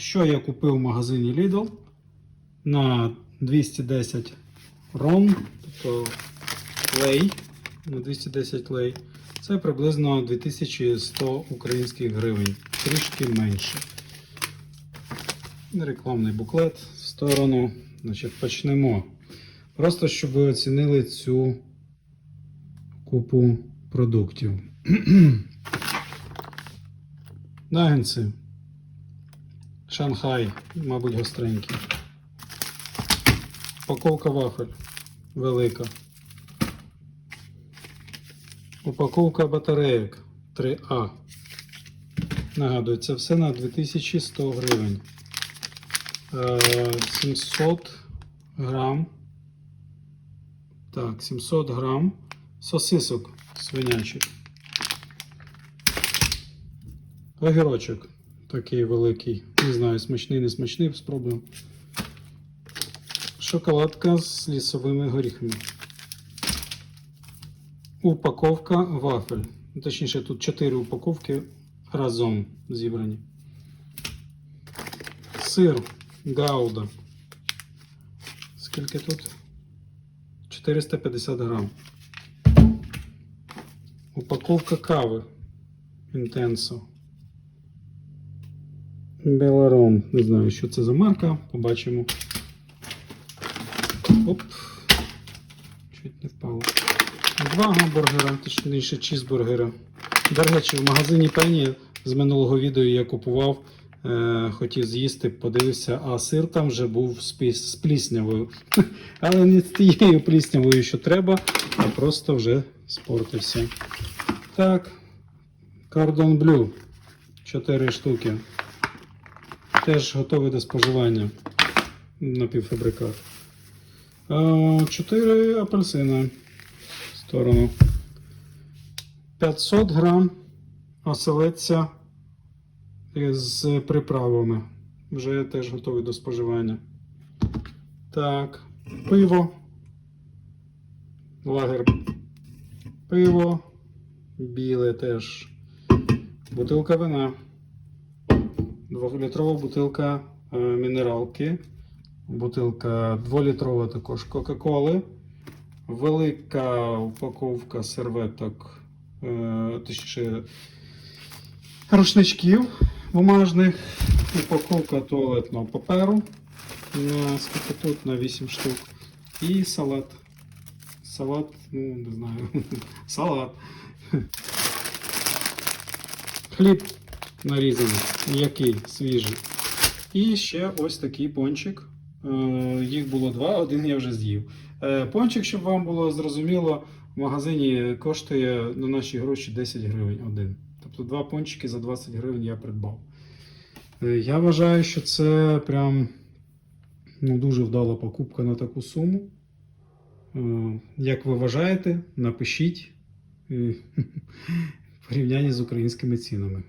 Що я купив в магазині Lidl на 210 рон, тобто лей, на 210 лей. Це приблизно 2100 українських гривень, трішки менше. Рекламний буклет в сторону. Значить, почнемо. Просто щоб ви оцінили цю купу продуктів. Нагенці. Шанхай, мабуть, гостренький. Упаковка вафель велика. Упаковка батарейок 3А. Нагадую, це все на 2100 гривень. Е, 700 грам. Так, 700 грам сосисок свинячих. Огірочок такий великий. Не знаю, смачний, не смачний, спробуємо. Шоколадка з лісовими горіхами. Упаковка вафель. Точніше, тут 4 упаковки разом зібрані. Сир Гауда. Скільки тут? 450 грам. Упаковка кави Інтенсо. Беларон. Не знаю, що це за марка. Побачимо. Оп. Чуть не впало. Два гамбургера, точніше чізбургера. До речі, в магазині Пені з минулого відео я купував, е, хотів з'їсти, подивився, а сир там вже був з, з пліснявою. Але не з тією пліснявою, що треба, а просто вже спортився. Так, Cordon Bleu. 4 штуки. Теж готовий до споживання. Напівфабрикат. 4 апельсини в сторону. 500 грам оселедця з приправами. Вже теж готовий до споживання. Так, пиво. Лагер. Пиво. Біле теж. Бутилка вина. Двохлітрова бутилка е, мінералки. Бутилка 2-літрова також Кока-Коли. Велика упаковка серветок, е, точніше, рушничків бумажних. Упаковка туалетного паперу. Скільки тут? На 8 штук. І салат. Салат, ну, не знаю. Салат. Хліб нарізаний, м'який, свіжий. І ще ось такий пончик. Е, Їх було два, один я вже з'їв. Е, Пончик, щоб вам було зрозуміло, в магазині коштує на наші гроші 10 гривень один. Тобто два пончики за 20 гривень я придбав. Е, Я вважаю, що це прям ну, дуже вдала покупка на таку суму. Як ви вважаєте, напишіть в порівнянні з українськими цінами.